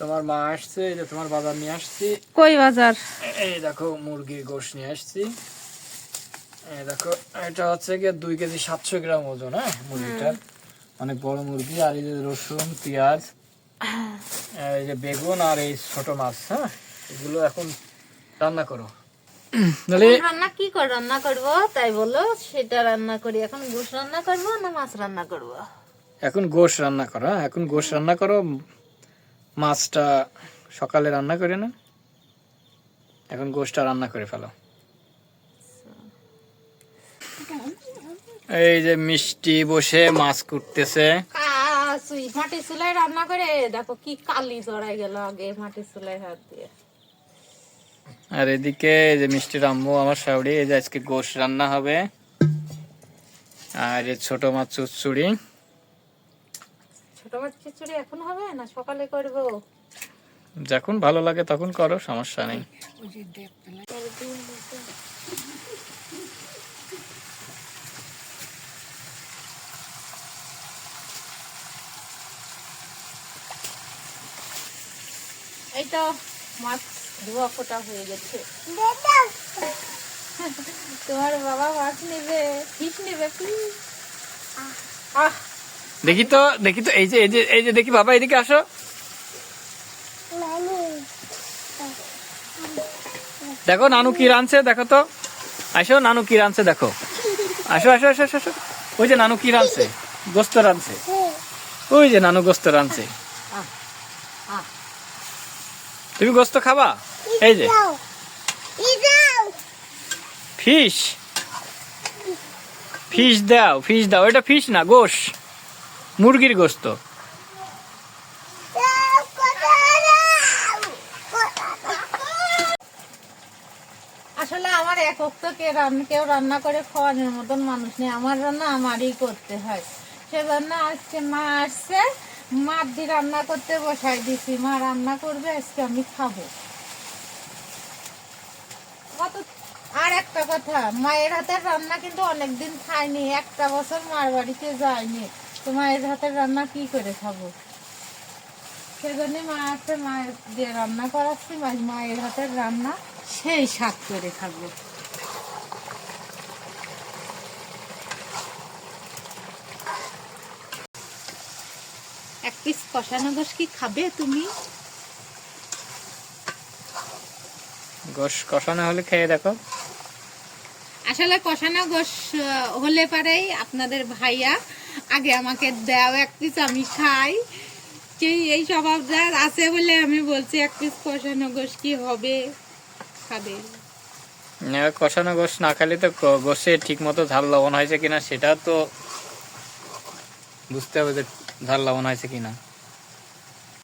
তোমার মা আসছে এই যে তোমার বাজার নিয়ে আসছি। কই বাজার? এই দেখো মুরগির গোশ নিয়ে আসছি। এই দেখো এটা হচ্ছে গিয়ে দুই কেজি সাতশো গ্রাম ওজন হ্যাঁ মুরগিটার। অনেক বড় মুরগি আর এই যে রসুন পেঁয়াজ এই যে বেগুন আর এই ছোট মাছ হ্যাঁ এগুলো এখন রান্না করো। রান্না কি করে রান্না করব? তাই বলো সেটা রান্না করি। এখন গোশ রান্না করব না মাছ রান্না করব? এখন গোশ রান্না করো হ্যাঁ এখন গোশ রান্না করো। মাছটা সকালে রান্না করে না। এখন গোশটা রান্না করে ফেলো। এই যে মিষ্টি বসে মাছ কুটতেছে। মাটির চুলায় রান্না করে দেখো কি কালি জড়াই গেল আগে মাটির চুলায় হাত দিয়ে। আর এদিকে এই যে মিষ্টি রাম্মু আমার শাউরি এই যে আজকে গোশ রান্না হবে। আর এই ছোট মাছ চুচুড়ি ছোট মাছ খিচুড়ি এখন হবে না সকালে করব? যখন ভালো লাগে তখন করো সমস্যা নেই। এই তো মাছ ধোয়া ফোটা হয়ে গেছে। তোমার বাবা মাছ নেবে ফিস নেবে? আহ। দেখি তো দেখি তো এই যে এই যে এই যে দেখি বাবা এদিকে আসো। দেখো নানু কি রাঁধছে দেখো তো। আসো নানু কি রাঁধছে দেখো। আসো আসো আসো আসো, ওই যে নানু কি রাঁধছে গোস্ত রাঁধছে। ওই যে নানু গোস্ত আহ। তুমি গোস্ত খাবা? এই যে। ফিশ। ফিশ দাও ফিশ দাও। এটা ফিশ না গোশ। মুরগির গোস্ত। আসলে আমার একক তো কেউ রান্না করে খাওয়ানোর মতন মানুষ নেই। আমার রান্না আমারই করতে হয়। সেজন্য আজকে মা আসছে। মা দিয়ে রান্না করতে বসাই দিছি। মা রান্না করবে, আজকে আমি খাব। কত- আর একটা কথা, মায়ের হাতের রান্না কিন্তু অনেকদিন খাইনি একটা বছর মার বাড়িতে যায়নি। মায়ের হাতের রান্না কি করে খাব? সেজন্য মা আছে মায়ের দিয়ে রান্না করাচ্ছি, মা- মায়ের হাতের রান্না সেই স্বাদ করে খাব। এক পিস কষানো গোস কি খাবে তুমি? গোশ কষানো হলে খেয়ে দেখো। আসলে কষানো গোস হলে পারেই আপনাদের ভাইয়া আগে আমাকে দাও এক পিস আমি খাই। সেই এই স্বভাব যার আছে বলে আমি বলছি, এক পিস কষানো গোস কি হবে? খাবে। কষানো গোশ না খেলে তো গ- গোশে ঠিক মতো ঝাল লবণ হয়েছে কিনা, সেটা তো বুঝতে হবে যে ঝাল লবণ হয়েছে কিনা।